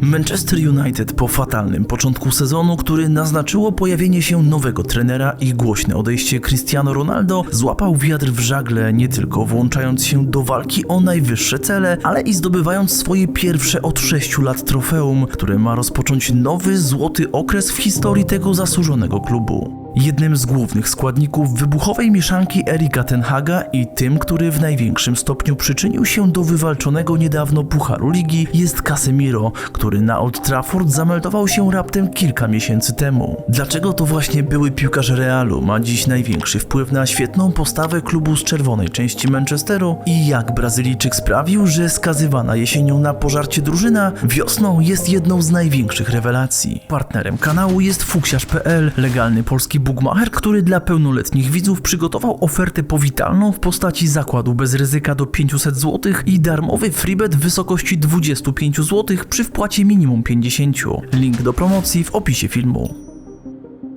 Manchester United po fatalnym początku sezonu, który naznaczyło pojawienie się nowego trenera i głośne odejście Cristiano Ronaldo, złapał wiatr w żagle nie tylko włączając się do walki o najwyższe cele, ale i zdobywając swoje pierwsze od 6 lat trofeum, które ma rozpocząć nowy złoty okres w historii tego zasłużonego klubu. Jednym z głównych składników wybuchowej mieszanki Erika Tenhaga i tym, który w największym stopniu przyczynił się do wywalczonego niedawno Pucharu Ligi jest Casemiro, który na Old Trafford zameldował się raptem kilka miesięcy temu. Dlaczego to właśnie były piłkarz Realu ma dziś największy wpływ na świetną postawę klubu z czerwonej części Manchesteru i jak Brazylijczyk sprawił, że skazywana jesienią na pożarcie drużyna wiosną jest jedną z największych rewelacji. Partnerem kanału jest fuksiarz.pl, legalny polski bookmacher, który dla pełnoletnich widzów przygotował ofertę powitalną w postaci zakładu bez ryzyka do 500 zł i darmowy freebet w wysokości 25 zł przy wpłacie minimum 50. Link do promocji w opisie filmu.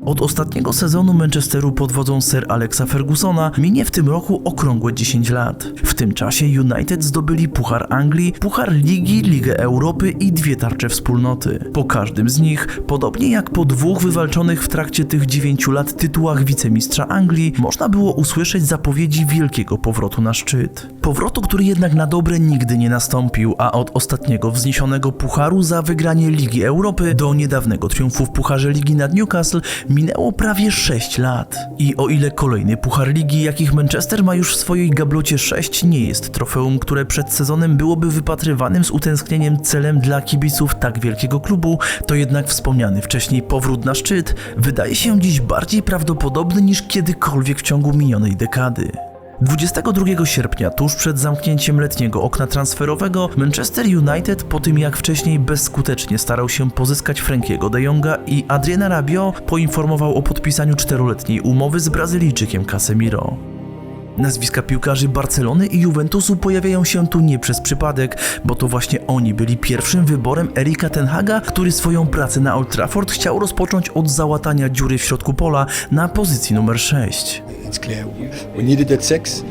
Od ostatniego sezonu Manchesteru pod wodzą Sir Alexa Fergusona minie w tym roku okrągłe 10 lat. W tym czasie United zdobyli Puchar Anglii, Puchar Ligi, Ligę Europy i dwie tarcze wspólnoty. Po każdym z nich, podobnie jak po dwóch wywalczonych w trakcie tych 9 lat tytułach wicemistrza Anglii, można było usłyszeć zapowiedzi wielkiego powrotu na szczyt. Powrotu, który jednak na dobre nigdy nie nastąpił, a od ostatniego wzniesionego pucharu za wygranie Ligi Europy do niedawnego triumfu w Pucharze Ligi nad Newcastle minęło prawie 6 lat. I o ile kolejny Puchar Ligi, jakich Manchester ma już w swojej gablocie 6, nie jest trofeum, które przed sezonem byłoby wypatrywanym z utęsknieniem celem dla kibiców tak wielkiego klubu, to jednak wspomniany wcześniej powrót na szczyt wydaje się dziś bardziej prawdopodobny niż kiedykolwiek w ciągu minionej dekady. 22 sierpnia, tuż przed zamknięciem letniego okna transferowego, Manchester United, po tym jak wcześniej bezskutecznie starał się pozyskać Frankiego de Jonga i Adriana Rabiot, poinformował o podpisaniu czteroletniej umowy z Brazylijczykiem Casemiro. Nazwiska piłkarzy Barcelony i Juventusu pojawiają się tu nie przez przypadek, bo to właśnie oni byli pierwszym wyborem Erika Tenhaga, który swoją pracę na Old Trafford chciał rozpocząć od załatania dziury w środku pola na pozycji numer 6. It's clear we needed that six.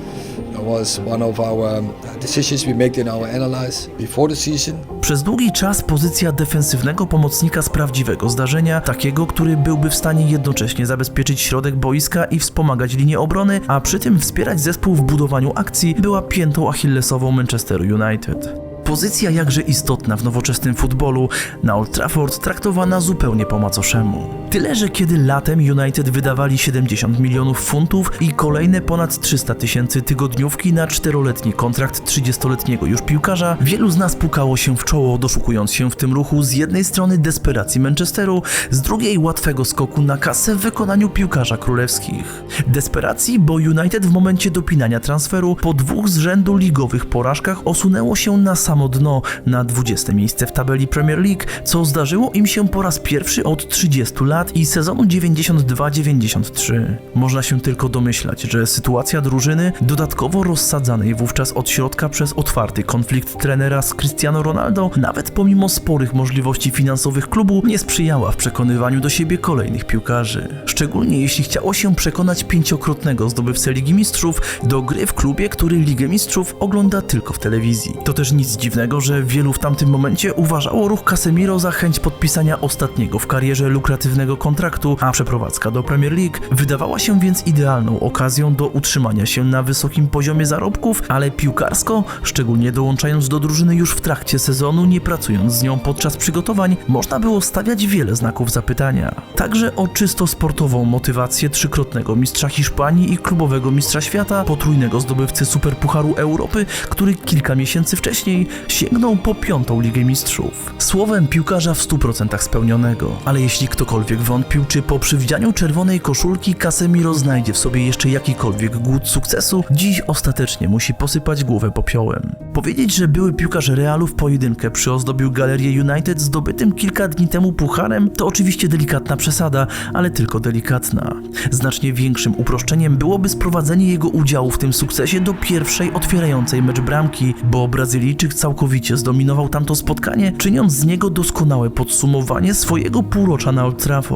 That was one of our um, decisions we made in our analyze before the season. Przez długi czas pozycja defensywnego pomocnika z prawdziwego zdarzenia, takiego, który byłby w stanie jednocześnie zabezpieczyć środek boiska i wspomagać linię obrony, a przy tym wspierać zespół w budowaniu akcji, była piętą achillesową Manchesteru United. Pozycja jakże istotna w nowoczesnym futbolu, na Old Trafford traktowana zupełnie po macoszemu. Tyle, że kiedy latem United wydawali 70 milionów funtów i kolejne ponad 300 tysięcy tygodniówki na czteroletni kontrakt 30-letniego już piłkarza, wielu z nas pukało się w czoło, doszukując się w tym ruchu z jednej strony desperacji Manchesteru, z drugiej łatwego skoku na kasę w wykonaniu piłkarza królewskich. Desperacji, bo United w momencie dopinania transferu po dwóch z rzędu ligowych porażkach osunęło się na samo dno, na 20 miejsce w tabeli Premier League, co zdarzyło im się po raz pierwszy od 30 lat i sezonu 92-93. Można się tylko domyślać, że sytuacja drużyny, dodatkowo rozsadzanej wówczas od środka przez otwarty konflikt trenera z Cristiano Ronaldo, nawet pomimo sporych możliwości finansowych klubu, nie sprzyjała w przekonywaniu do siebie kolejnych piłkarzy. Szczególnie jeśli chciało się przekonać pięciokrotnego zdobywcę Ligi Mistrzów do gry w klubie, który Ligę Mistrzów ogląda tylko w telewizji. To też nic dziwnego, że wielu w tamtym momencie uważało ruch Casemiro za chęć podpisania ostatniego w karierze lukratywnego kontraktu, a przeprowadzka do Premier League wydawała się więc idealną okazją do utrzymania się na wysokim poziomie zarobków, ale piłkarsko, szczególnie dołączając do drużyny już w trakcie sezonu, nie pracując z nią podczas przygotowań, można było stawiać wiele znaków zapytania. Także o czysto sportową motywację trzykrotnego mistrza Hiszpanii i klubowego mistrza świata, potrójnego zdobywcy Superpucharu Europy, który kilka miesięcy wcześniej sięgnął po piątą Ligę Mistrzów. Słowem piłkarza w 100% spełnionego, ale jeśli ktokolwiek wątpił, czy po przywdzianiu czerwonej koszulki Casemiro znajdzie w sobie jeszcze jakikolwiek głód sukcesu, dziś ostatecznie musi posypać głowę popiołem. Powiedzieć, że były piłkarz Realu w pojedynkę przyozdobił galerię United zdobytym kilka dni temu pucharem, to oczywiście delikatna przesada, ale tylko delikatna. Znacznie większym uproszczeniem byłoby sprowadzenie jego udziału w tym sukcesie do pierwszej otwierającej mecz bramki, bo Brazylijczyk całkowicie zdominował tamto spotkanie, czyniąc z niego doskonałe podsumowanie swojego półrocza na Old Trafford.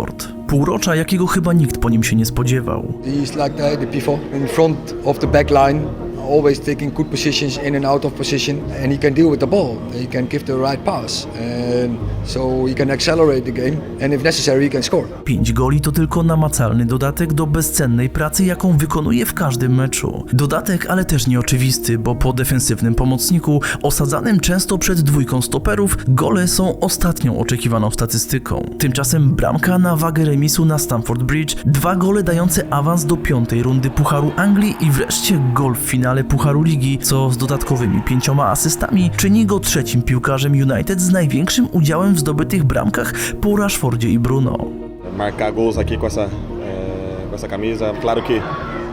Półrocza, jakiego chyba nikt po nim się nie spodziewał. He's like the pivot in front of the back line, always taking good positions in and out of position, and he can deal with the ball. He can give the right pass. And so he can accelerate the game, and if necessary, he can score. 5 goli to tylko namacalny dodatek do bezcennej pracy, jaką wykonuje w każdym meczu. Dodatek, ale też nieoczywisty, bo po defensywnym pomocniku, osadzanym często przed dwójką stoperów, gole są ostatnią oczekiwaną statystyką. Tymczasem bramka na wagę remisu na Stamford Bridge, dwa gole dające awans do piątej rundy Pucharu Anglii i wreszcie gol w finale Pucharu Ligi, co z dodatkowymi pięcioma asystami czyni go trzecim piłkarzem United z największym udziałem w zdobytych bramkach po Rashfordzie i Bruno. marcar gols aqui com essa, eh, com essa camisa. Claro que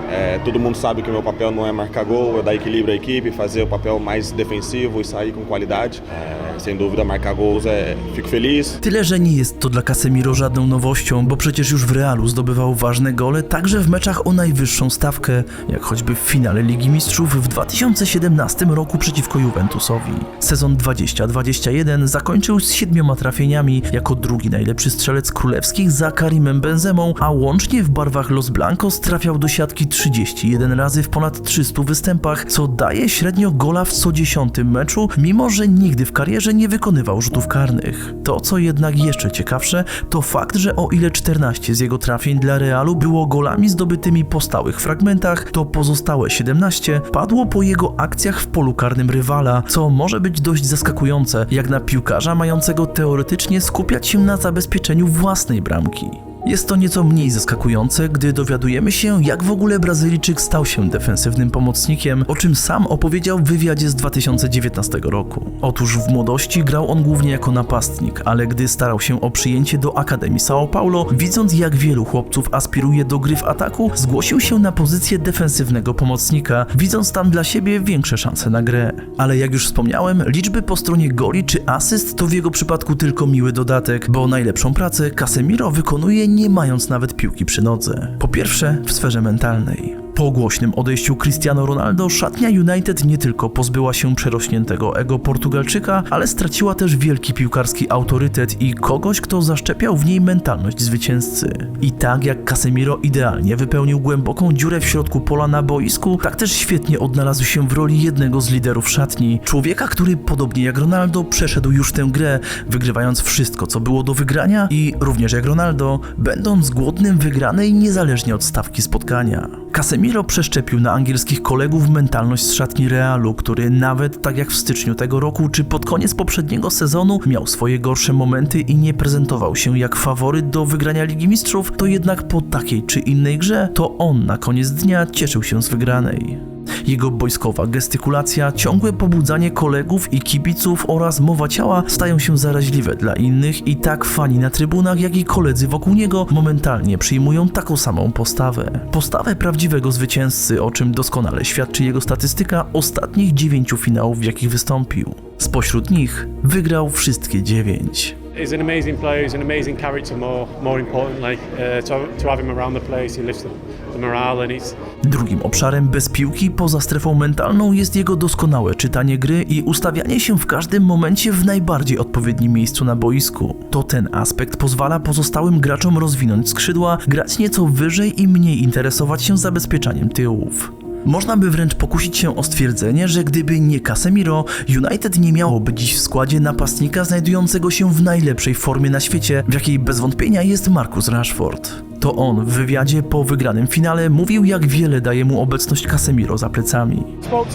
eh, todo mundo sabe que o meu papel não é marcar gol, é dar equilíbrio à equipe, fazer o papel mais defensivo e sair com qualidade. Eh, sem dúvida, marcar gols é. Fico feliz. Tyle, że nie jest to dla Casemiro żadną nowością, bo przecież już w Realu zdobywał ważne gole, także w meczach o najwyższą stawkę, jak choćby w finale Ligi Mistrzów w 2017 roku przeciwko Juventusowi. Sezon 20-21 zakończył z siedmioma trafieniami, jako drugi najlepszy strzelec królewskich za Karimem Benzemą, a łącznie w barwach Los Blancos trafiał do siatki 31 razy w ponad 300 występach, co daje średnio gola w co dziesiątym meczu, mimo że nigdy w karierze nie wykonywał rzutów karnych. To, co jednak jeszcze ciekawsze, to fakt, że o ile 14 z jego trafień dla Realu było golami zdobytymi po stałych fragmentach, to pozostałe 17 padło po jego akcjach w polu karnym rywala, co może być dość zaskakujące, jak na piłkarza mającego teoretycznie skupiać się na zabezpieczeniu własnej bramki. Jest to nieco mniej zaskakujące, gdy dowiadujemy się, jak w ogóle Brazylijczyk stał się defensywnym pomocnikiem, o czym sam opowiedział w wywiadzie z 2019 roku. Otóż w młodości grał on głównie jako napastnik, ale gdy starał się o przyjęcie do Akademii São Paulo, widząc jak wielu chłopców aspiruje do gry w ataku, zgłosił się na pozycję defensywnego pomocnika, widząc tam dla siebie większe szanse na grę. Ale jak już wspomniałem, liczby po stronie goli czy asyst to w jego przypadku tylko miły dodatek, bo najlepszą pracę Casemiro wykonuje nie mając nawet piłki przy nodze. Po pierwsze, w sferze mentalnej. Po głośnym odejściu Cristiano Ronaldo szatnia United nie tylko pozbyła się przerośniętego ego Portugalczyka, ale straciła też wielki piłkarski autorytet i kogoś, kto zaszczepiał w niej mentalność zwycięzcy. I tak jak Casemiro idealnie wypełnił głęboką dziurę w środku pola na boisku, tak też świetnie odnalazł się w roli jednego z liderów szatni. Człowieka, który podobnie jak Ronaldo przeszedł już tę grę, wygrywając wszystko, co było do wygrania i również jak Ronaldo, będąc głodnym wygranej niezależnie od stawki spotkania. Casemiro przeszczepił na angielskich kolegów mentalność z szatni Realu, który nawet tak jak w styczniu tego roku czy pod koniec poprzedniego sezonu miał swoje gorsze momenty i nie prezentował się jak faworyt do wygrania Ligi Mistrzów, to jednak po takiej czy innej grze to on na koniec dnia cieszył się z wygranej. Jego boiskowa gestykulacja, ciągłe pobudzanie kolegów i kibiców oraz mowa ciała stają się zaraźliwe dla innych i tak fani na trybunach, jak i koledzy wokół niego momentalnie przyjmują taką samą postawę. Postawę prawdziwego zwycięzcy, o czym doskonale świadczy jego statystyka ostatnich dziewięciu finałów, w jakich wystąpił. Spośród nich wygrał wszystkie dziewięć. He's an amazing player. He's an amazing character. More, more importantly, uh, to, to have him around the place, he lifts the, the morale, and Drugim obszarem bez piłki poza strefą mentalną jest jego doskonałe czytanie gry i ustawianie się w każdym momencie w najbardziej odpowiednim miejscu na boisku. To ten aspekt pozwala pozostałym graczom rozwinąć skrzydła, grać nieco wyżej i mniej interesować się zabezpieczaniem tyłów. Można by wręcz pokusić się o stwierdzenie, że gdyby nie Casemiro, United nie miałoby dziś w składzie napastnika znajdującego się w najlepszej formie na świecie, w jakiej bez wątpienia jest Marcus Rashford. To on w wywiadzie po wygranym finale mówił, jak wiele daje mu obecność Casemiro za plecami. spoke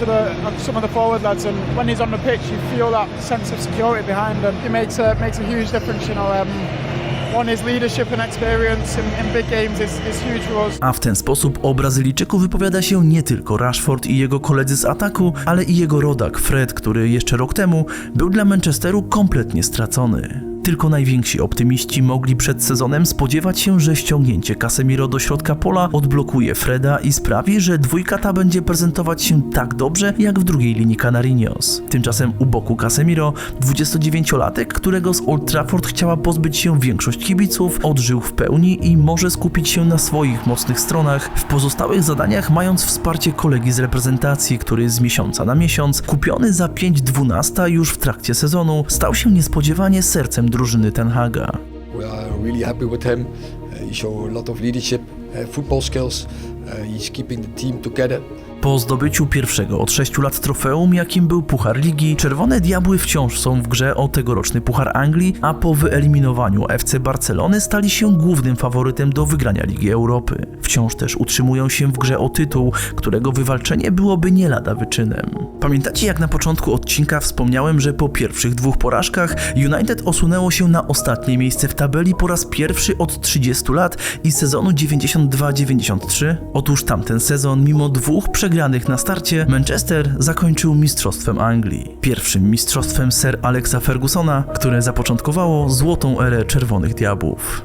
A w ten sposób o Brazylijczyku wypowiada się nie tylko Rashford i jego koledzy z ataku, ale i jego rodak Fred, który jeszcze rok temu był dla Manchesteru kompletnie stracony. Tylko najwięksi optymiści mogli przed sezonem spodziewać się, że ściągnięcie Casemiro do środka pola odblokuje Freda i sprawi, że dwójka ta będzie prezentować się tak dobrze jak w drugiej linii Canarinos. Tymczasem u boku Casemiro 29-latek, którego z Old Trafford chciała pozbyć się większość kibiców, odżył w pełni i może skupić się na swoich mocnych stronach, w pozostałych zadaniach mając wsparcie kolegi z reprezentacji, który z miesiąca na miesiąc, kupiony za 5-12 już w trakcie sezonu, stał się niespodziewanie sercem drużyny Ten Haga. We are really happy with him. Uh, he showed a lot of leadership, uh, football skills. Uh, he's keeping the team together. Po zdobyciu pierwszego od 6 lat trofeum, jakim był Puchar Ligi, Czerwone Diabły wciąż są w grze o tegoroczny Puchar Anglii, a po wyeliminowaniu FC Barcelony stali się głównym faworytem do wygrania Ligi Europy. Wciąż też utrzymują się w grze o tytuł, którego wywalczenie byłoby nie lada wyczynem. Pamiętacie jak na początku odcinka wspomniałem, że po pierwszych dwóch porażkach United osunęło się na ostatnie miejsce w tabeli po raz pierwszy od 30 lat i sezonu 92-93? Otóż tamten sezon, mimo dwóch przegranych na starcie, Manchester zakończył Mistrzostwem Anglii. Pierwszym mistrzostwem Sir Alexa Fergusona, które zapoczątkowało złotą erę Czerwonych Diabłów.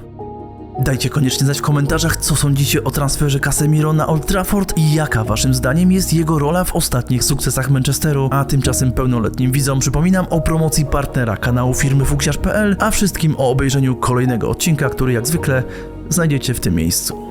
Dajcie koniecznie znać w komentarzach, co sądzicie o transferze Casemiro na Old Trafford i jaka waszym zdaniem jest jego rola w ostatnich sukcesach Manchesteru. A tymczasem pełnoletnim widzom przypominam o promocji partnera kanału firmy fuksiarz.pl, a wszystkim o obejrzeniu kolejnego odcinka, który jak zwykle znajdziecie w tym miejscu.